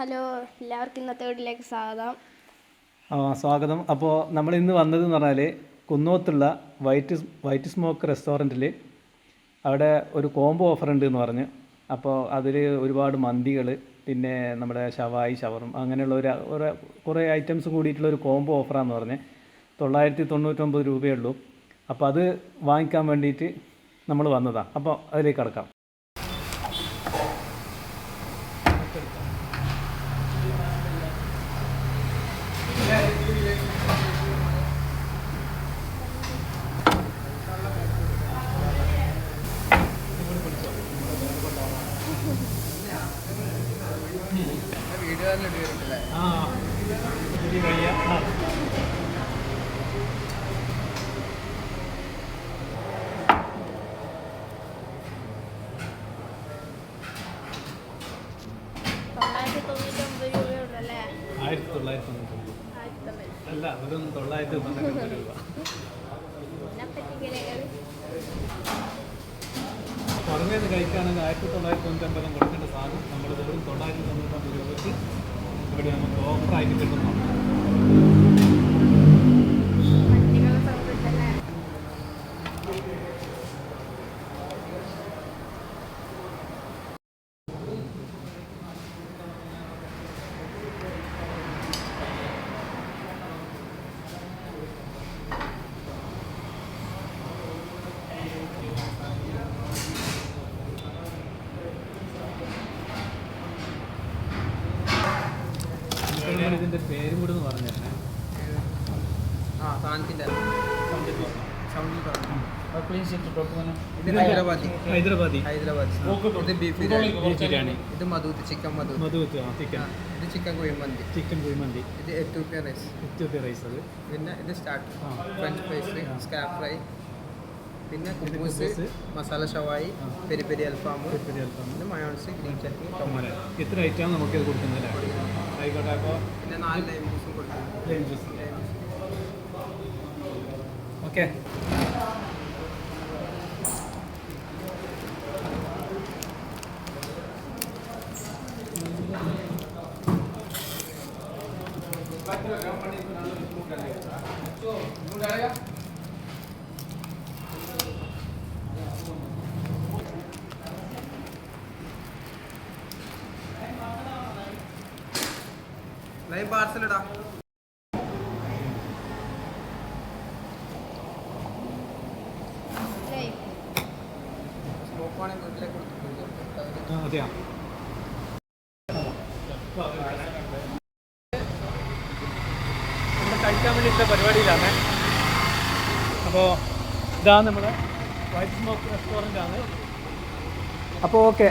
Hello എല്ലാവർക്കും ഇന്നത്തെ വീട്ടിലേക്ക് സ്വാഗതം. ആ സ്വാഗതം. അപ്പോൾ നമ്മൾ ഇന്ന് വന്നത് എന്ന് പറഞ്ഞാൽ കുന്നോത്തുള്ള വൈറ്റ് വൈറ്റ് സ്മോക്ക് റെസ്റ്റോറന്റിൽ അവിടെ ഒരു കോംബോ ഓഫർ ഉണ്ട് എന്ന് പറഞ്ഞു. അപ്പോൾ അതിൽ ഒരുപാട് മന്തികൾ പിന്നെ നമ്മുടെ ഷവായി ഷവറും അങ്ങനെയുള്ള ഒരു ഒരു കുറേ ഐറ്റംസ് കൂടിയിട്ടുള്ള ഒരു കോംബോ ഓഫറാന്ന് പറഞ്ഞ്. തൊള്ളായിരത്തി തൊണ്ണൂറ്റൊമ്പത് രൂപയേ ഉള്ളൂ. അപ്പോൾ അത് വാങ്ങിക്കാൻ വേണ്ടിയിട്ട് നമ്മൾ വന്നതാണ് അപ്പോൾ അതിലേക്ക് കടക്കാം. ആയിരത്തി തൊള്ളായിരത്തി ആയിരത്തി അല്ല? വെറും തൊള്ളായിരത്തി രൂപ പിന്നെ പറ്റിക്കലുകൾ കഴിക്കുകയാണെങ്കിൽ ആയിരത്തി തൊള്ളായിരത്തി തൊണ്ണൂറ്റൊമ്പതും കൊടുക്കേണ്ട സാധനം നമ്മൾ വെറും തൊള്ളായിരത്തി തൊണ്ണൂറ്റൊമ്പത് രൂപയ്ക്ക് ഇവിടെ നമുക്ക് ഓഫറായിട്ട് കിട്ടുന്നു നിങ്ങൾ ഇതിന്റെ പേരും കൂടെ ഒന്ന് പറഞ്ഞു തരണേ. ആ ഇത് ഹൈദരാബാദി. ഹൈദരാബാദി. ഹൈദരാബാദി. ഇത് മധൂത്ത് ചിക്കൻ മധൂത്ത്. ഇത് ചിക്കൻ കുഴിമന്തി. ചിക്കൻ കുഴിമന്തി. ഇത് എത്തൂപ്യ റൈസ് എത്യോപ്യ റൈസ് അത്. പിന്നെ ഇത് സ്റ്റാർട്ട്. ഫ്രഞ്ച് ഫ്രൈസ് ആ. ഫ്രൈ പിന്നെ കുബൂസ് കുബൂസ്. മസാല ഷവായി. പെരി പെരി അൽഫാം പെരി അൽഫാം. പിന്നെ മയോൺസ് ഗ്രീൻ ചട്നി ടൊമാറ്റോ. എത്ര ഇത്ര ഐറ്റമാണ് ഇത് കൊടുക്കുന്നത് ആയിക്കോട്ടെ അപ്പോൾ പിന്നെ നാല് ലൈം ജ്യൂസും കൊടുക്കുന്നത് lime juice okay lime parcel ഇടാ അതെയാ കഴിക്കാൻ വേണ്ടിയിട്ടുള്ള പരിപാടിയിലാണ്. അപ്പോൾ ഇതാണ് നമ്മുടെ വൈറ്റ് സ്മോക്ക് റെസ്റ്റോറന്റ് ആണ്. അപ്പോൾ ഓക്കെ.